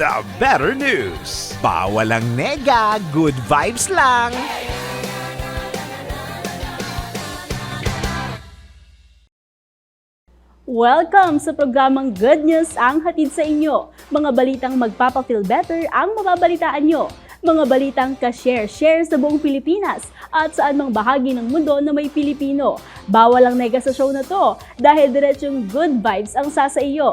The Better News. Bawal ang nega, good vibes lang. Welcome sa programang Good News ang hatid sa inyo. Mga balitang magpapa-feel better ang mababalitaan nyo. Mga balitang ka-share-share sa buong Pilipinas at saan mang bahagi ng mundo na may Pilipino. Bawal ang nega sa show na to dahil diretsong good vibes ang sasa iyo.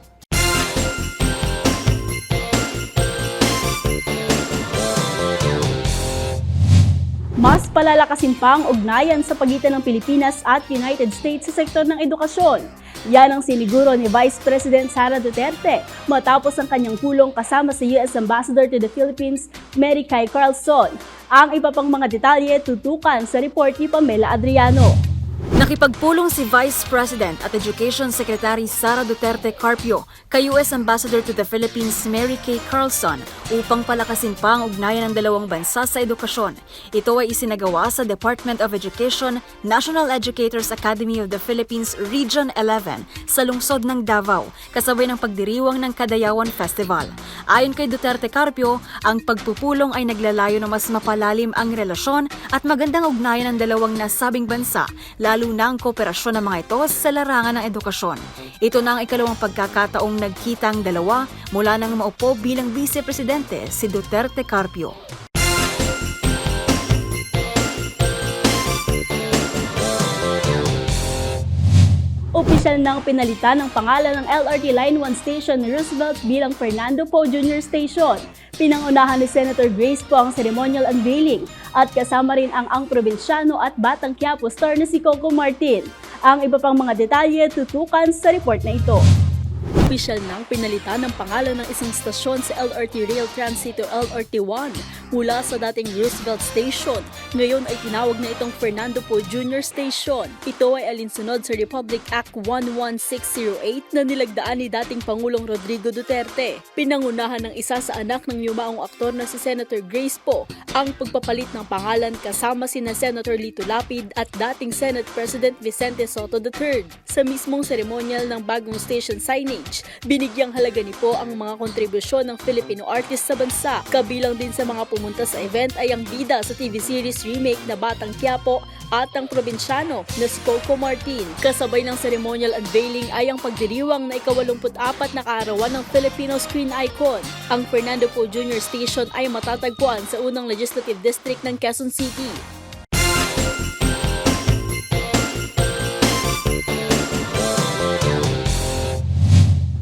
Mas palalakasin pa ang ugnayan sa pagitan ng Pilipinas at United States sa sektor ng edukasyon. Yan ang siniguro ni Vice President Sara Duterte matapos ang kanyang pulong kasama sa US Ambassador to the Philippines, Mary Kay Carlson. Ang iba pang mga detalye tutukan sa report ni Pamela Adriano. Nakipagpulong si Vice President at Education Secretary Sara Duterte Carpio kay US Ambassador to the Philippines Mary Kay Carlson upang palakasin pa ang ugnayan ng dalawang bansa sa edukasyon. Ito ay isinagawa sa Department of Education, National Educators Academy of the Philippines Region 11 sa lungsod ng Davao, kasabay ng pagdiriwang ng Kadayawan Festival. Ayon kay Duterte Carpio, ang pagpupulong ay naglalayo na mas mapalalim ang relasyon at magandang ugnayan ng dalawang nasabing bansa, lalo na ang kooperasyon ng mga ito sa larangan ng edukasyon. Ito na ang ikalawang pagkakataong nagkita ang dalawa mula nang maupo bilang vice-presidente si Duterte Carpio. Opisyal nang pinalitan ng pangalan ng LRT Line 1 Station Roosevelt bilang Fernando Poe Jr. Station. Pinangunahan ni Senator Grace po ang ceremonial unveiling at kasama rin ang ang probinsyano at Batang Quiapo star na si Coco Martin. Ang iba pang mga detalye tutukan sa report na ito. Opisyal nang pinalitan ng pangalan ng isang stasyon sa LRT Rail Transit o LRT1 mula sa dating Roosevelt Station. Ngayon ay tinawag na itong Fernando Poe Jr. Station. Ito ay alinsunod sa Republic Act 11608 na nilagdaan ni dating Pangulong Rodrigo Duterte. Pinangunahan ng isa sa anak ng yumaong aktor na si Senator Grace Poe ang pagpapalit ng pangalan kasama sina Senator Lito Lapid at dating Senate President Vicente Soto III. Sa mismong seremonyal ng bagong station signage, binigyang halaga ni Po ang mga kontribusyon ng Filipino artist sa bansa. Kabilang din sa mga pumunta sa event ay ang bida sa TV series remake na Batang Quiapo at ang probinsyano na si Coco Martin. Kasabay ng ceremonial unveiling ay ang pagdiriwang na ikawalumput-apat na kaarawan ng Filipino screen icon. Ang Fernando Poe Jr. Station ay matatagpuan sa unang legislative district ng Quezon City.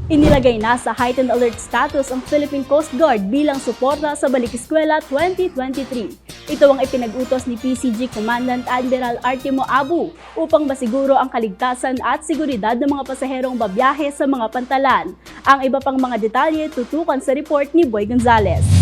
Inilagay na sa heightened alert status ang Philippine Coast Guard bilang suporta sa Balik Eskwela 2023. Ito ang ipinag-utos ni PCG Commandant Admiral Artemo Abu upang masiguro ang kaligtasan at seguridad ng mga pasaherong babiyahe sa mga pantalan. Ang iba pang mga detalye tutukan sa report ni Boy Gonzales.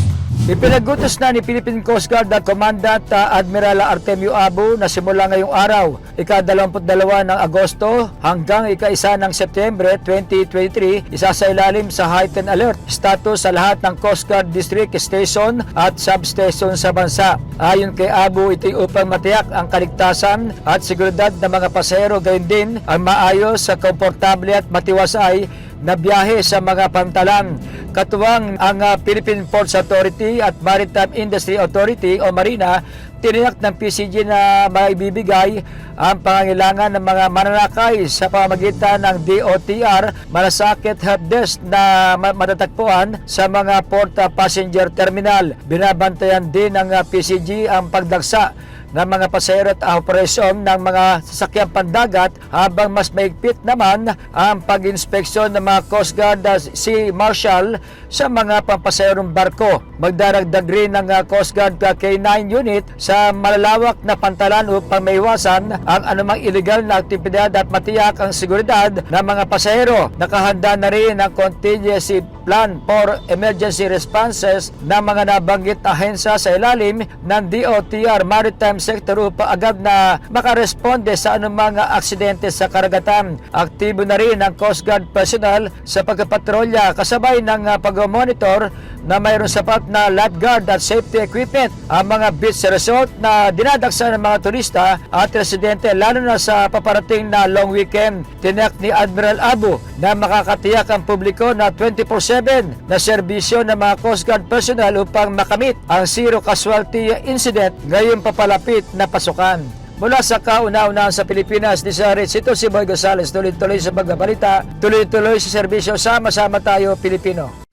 Ipinagutos na ni Philippine Coast Guard at Commandant uh, Admiral Artemio Abu na simula ngayong araw, ika-22 ng Agosto hanggang ika-1 ng Setyembre 2023, isasailalim sa heightened alert status sa lahat ng Coast Guard District Station at Substation sa bansa. Ayon kay Abu, ito'y upang matiyak ang kaligtasan at seguridad ng mga pasahero gayon din ang maayos sa komportable at matiwasay na biyahe sa mga pantalan. Katuwang ang ah, Philippine Ports Authority at Maritime Industry Authority o Marina, tiniyak ng PCG na maibibigay ang pangangailangan ng mga mananakay sa pamamagitan ng DOTR Malasakit Help Desk na ma- matatagpuan sa mga Port ah, Passenger Terminal. Binabantayan din ng ah, PCG ang pagdagsa ng mga pasahero at operasyon ng mga sasakyang pandagat habang mas maigpit naman ang pag-inspeksyon ng mga Coast Guard Sea Marshal sa mga pampasaherong barko. Magdaragdag rin ng uh, Coast Guard uh, K9 unit sa malalawak na pantalan upang maiwasan ang anumang illegal na aktibidad at matiyak ang seguridad ng mga pasahero. Nakahanda na rin ang contingency plan for emergency responses ng mga nabanggit ahensya sa ilalim ng DOTR Maritime Sector upang agad na makaresponde sa anumang aksidente sa karagatan. Aktibo na rin ang Coast Guard personnel sa pagpapatrolya kasabay ng uh, pag-monitor na mayroon sapat na lifeguard at safety equipment ang mga beach resort na dinadaksa ng mga turista at residente lalo na sa paparating na long weekend. Tinak ni Admiral Abu na makakatiyak ang publiko na 24-7 na serbisyo ng mga Coast Guard personnel upang makamit ang zero casualty incident ngayong papalapit na pasukan. Mula sa kauna-unahan sa Pilipinas, ni sa Rich, ito si Boy Gonzales, tuloy-tuloy sa pagbabalita, tuloy-tuloy sa serbisyo, sama-sama tayo Pilipino.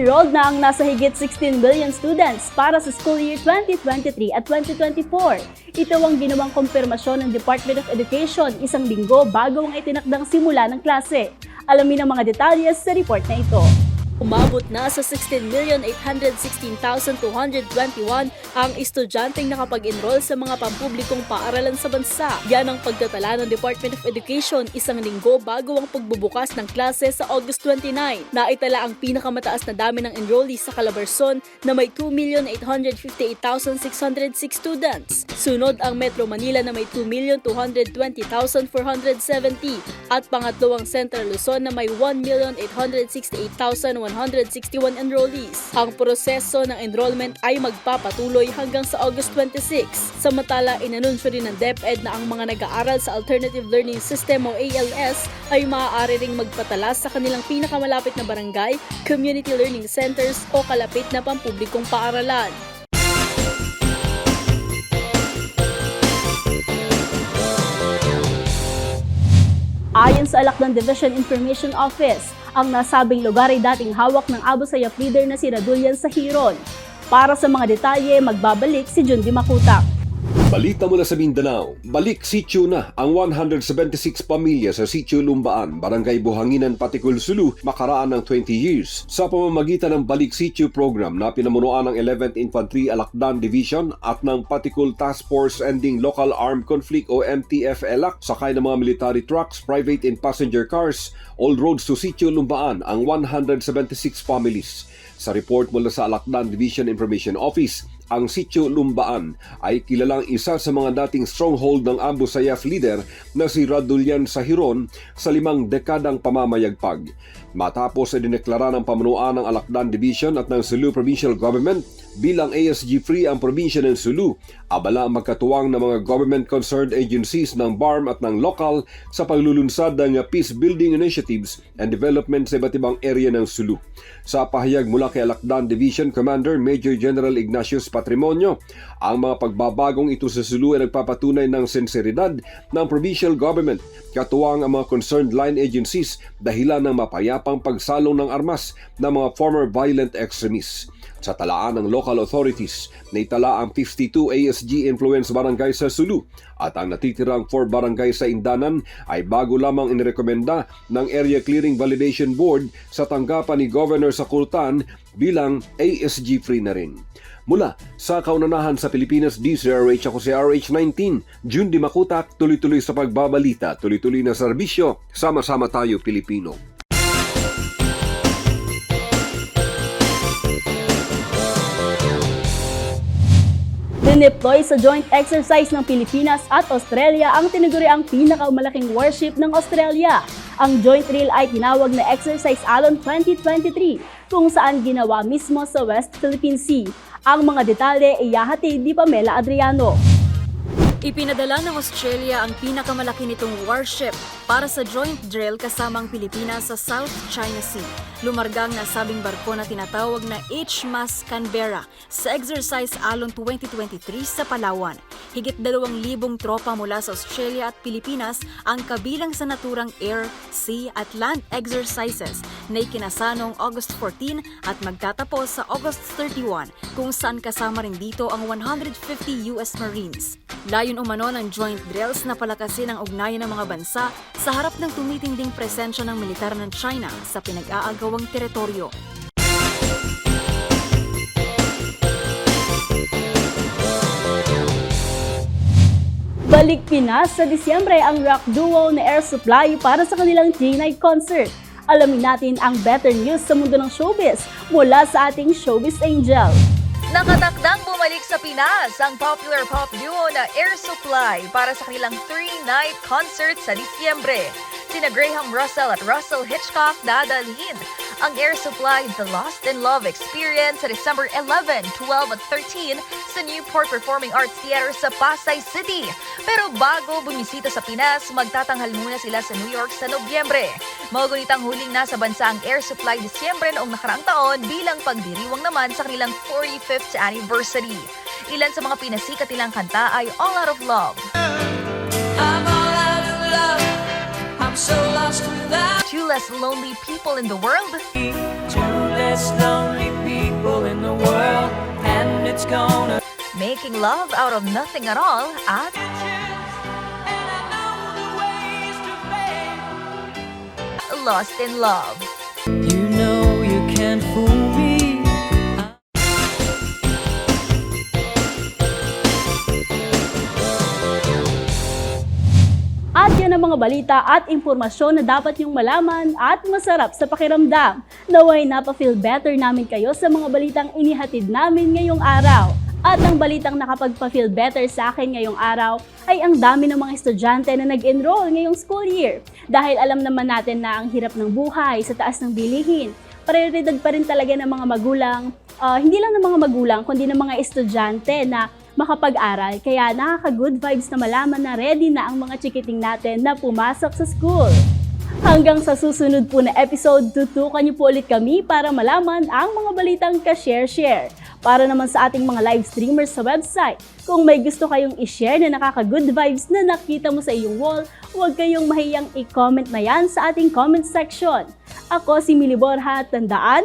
Enrolled na ang nasa higit 16 million students para sa school year 2023 at 2024. Ito ang ginawang kumpirmasyon ng Department of Education isang linggo bago ang itinakdang simula ng klase. Alamin ang mga detalye sa report na ito. Umabot na sa 16,816,221 ang estudyanteng nakapag-enroll sa mga pampublikong paaralan sa bansa. Yan ang pagtatala ng Department of Education isang linggo bago ang pagbubukas ng klase sa August 29. Naitala ang pinakamataas na dami ng enrollees sa Calabarzon na may 2,858,606 students. Sunod ang Metro Manila na may 2,220,470 at pangatlo ang Central Luzon na may 1,868,161 enrollees. Ang proseso ng enrollment ay magpapatuloy hanggang sa August 26. Samantala, inanunsyo rin ng DepEd na ang mga nag-aaral sa Alternative Learning System o ALS ay maaari ring magpatala sa kanilang pinakamalapit na barangay, community learning centers o kalapit na pampublikong paaralan. Ayon sa alak ng Division Information Office, ang nasabing lugar ay dating hawak ng Abu Sayyaf leader na si Radulian sa Hiron. Para sa mga detalye, magbabalik si Jundi Makutak. Balita mula sa Mindanao, balik sityo na ang 176 pamilya sa sityo Lumbaan, Barangay Buhanginan, Patikul, Sulu, makaraan ng 20 years. Sa pamamagitan ng balik sityo program na pinamunuan ng 11th Infantry Alakdan Division at ng Patikul Task Force Ending Local Armed Conflict o MTF-ELAC, sakay ng mga military trucks, private and passenger cars, all roads to sityo Lumbaan ang 176 families. Sa report mula sa Alakdan Division Information Office, ang sityo Lumbaan ay kilalang isa sa mga dating stronghold ng Abu Sayyaf leader na si Radulian Sahiron sa limang dekadang pamamayagpag. Matapos ay dineklara ng pamunuan ng Alakdan Division at ng Sulu Provincial Government bilang ASG-free ang probinsya ng Sulu, abala ang magkatuwang ng mga government-concerned agencies ng BARM at ng lokal sa paglulunsad ng peace-building initiatives and development sa iba't ibang area ng Sulu. Sa pahayag mula kay Alakdan Division Commander Major General Ignatius Patrimonio, ang mga pagbabagong ito sa Sulu ay nagpapatunay ng sinseridad ng provincial government, katuwang ang mga concerned line agencies dahilan ng mapayapang pagsalong ng armas ng mga former violent extremists. Sa talaan ng local authorities, naitala ang 52 ASG influence barangay sa Sulu at ang natitirang 4 barangay sa Indanan ay bago lamang inirekomenda ng Area Clearing Validation Board sa tanggapan ni Governor sa Kultan bilang ASG-free na rin. Mula sa kaunanahan sa Pilipinas, DCRH ako si RH19, June Di Makutak, tuloy-tuloy sa pagbabalita, tuloy-tuloy na serbisyo, sama-sama tayo Pilipino. Dineploy sa joint exercise ng Pilipinas at Australia ang tinaguriang pinakamalaking warship ng Australia. Ang joint drill ay tinawag na Exercise Alon 2023 kung saan ginawa mismo sa West Philippine Sea. Ang mga detalye ay iyahatid ni Pamela Adriano. Ipinadala ng Australia ang pinakamalaki nitong warship para sa joint drill kasama ang Pilipinas sa South China Sea. Lumargang na sabing barko na tinatawag na HMAS Canberra sa Exercise Alon 2023 sa Palawan. Higit dalawang libong tropa mula sa Australia at Pilipinas ang kabilang sa naturang air, sea at land exercises na ikinasa noong August 14 at magtatapos sa August 31 kung saan kasama rin dito ang 150 US Marines. Layon umano ng joint drills na palakasin ang ugnayan ng mga bansa sa harap ng tumitinding presensya ng militar ng China sa pinag-aagawang teritoryo. Balik Pinas sa Disyembre ang rock duo na Air Supply para sa kanilang J-Night concert. Alamin natin ang better news sa mundo ng showbiz mula sa ating showbiz angel. Nakatakdang bumalik sa Pinas ang popular pop duo na Air Supply para sa kanilang three-night concert sa Disyembre. Sina Graham Russell at Russell Hitchcock dadalhin ang Air Supply The Lost in Love Experience sa December 11, 12 at 13 sa Newport Performing Arts Theater sa Pasay City. Pero bago bumisita sa Pinas, magtatanghal muna sila sa New York sa Nobyembre. Magunitang huling nasa bansa ang Air Supply Disyembre noong nakaraang taon bilang pagdiriwang naman sa kanilang 45th anniversary. Ilan sa mga pinasikat nilang kanta ay All Out of Love, Less Lonely People in the World, two less lonely people in the world, and it's gonna Making Love Out of Nothing at All, ah. at I know the ways to pay. Lost in Love. You know you can't fool Ang mga balita at impormasyon na dapat niyong malaman at masarap sa pakiramdam. Naway napafeel better namin kayo sa mga balitang inihatid namin ngayong araw. At ang balitang nakapagpa-feel better sa akin ngayong araw ay ang dami ng mga estudyante na nag-enroll ngayong school year. Dahil alam naman natin na ang hirap ng buhay sa taas ng bilihin. Prioridad pa rin talaga ng mga magulang, ah, hindi lang ng mga magulang, kundi ng mga estudyante na makapag-aral. Kaya nakaka-good vibes na malaman na ready na ang mga chikiting natin na pumasok sa school. Hanggang sa susunod po na episode, tutukan niyo po ulit kami para malaman ang mga balitang ka-share-share. Para naman sa ating mga live streamers sa website, kung may gusto kayong i-share na nakaka-good vibes na nakita mo sa iyong wall, huwag kayong mahiyang i-comment na yan sa ating comment section. Ako si Mili Borja, tandaan,